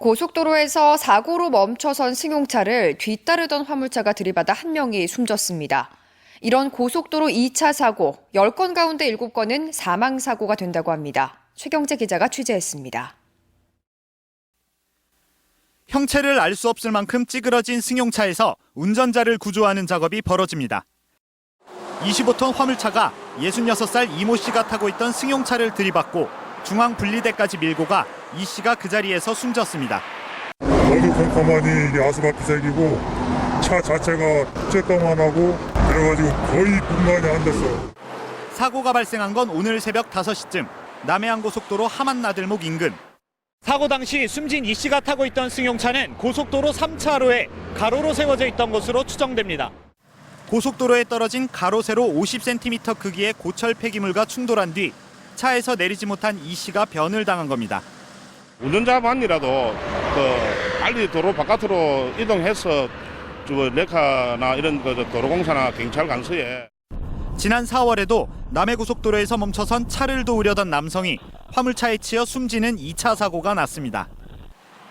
고속도로에서 사고로 멈춰선 승용차를 뒤따르던 화물차가 들이받아 한 명이 숨졌습니다. 이런 고속도로 2차 사고 10건 가운데 7건은 사망 사고가 된다고 합니다. 최경재 기자가 취재했습니다. 형체를 알 수 없을 만큼 찌그러진 승용차에서 운전자를 구조하는 작업이 벌어집니다. 25톤 화물차가 66살 이모 씨가 타고 있던 승용차를 들이받고 중앙 분리대까지 밀고 가 이 씨가 그 자리에서 숨졌습니다. 어두컴컴하니 이게 아스팔트색이고 차 자체가 쬐까만 하고 그래가지고 거의 분간이 안 됐어. 사고가 발생한 건 오늘 새벽 5시쯤 남해안 고속도로 하만 나들목 인근. 사고 당시 숨진 이 씨가 타고 있던 승용차는 고속도로 3차로에 가로로 세워져 있던 것으로 추정됩니다. 고속도로에 떨어진 가로 세로 50cm 크기의 고철 폐기물과 충돌한 뒤 차에서 내리지 못한 이 씨가 변을 당한 겁니다. 운전자만이라도 그 빨리 도로 바깥으로 이동해서 저 레카나 이런 그 도로공사나 경찰 간서에 지난 4월에도 남해 고속도로에서 멈춰선 차를 도우려던 남성이 화물차에 치여 숨지는 2차 사고가 났습니다.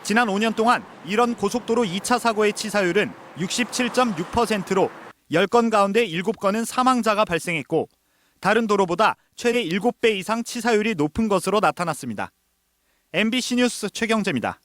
지난 5년 동안 이런 고속도로 2차 사고의 치사율은 67.6%로 10건 가운데 7건은 사망자가 발생했고 다른 도로보다 최대 7배 이상 치사율이 높은 것으로 나타났습니다. MBC 뉴스 최경재입니다.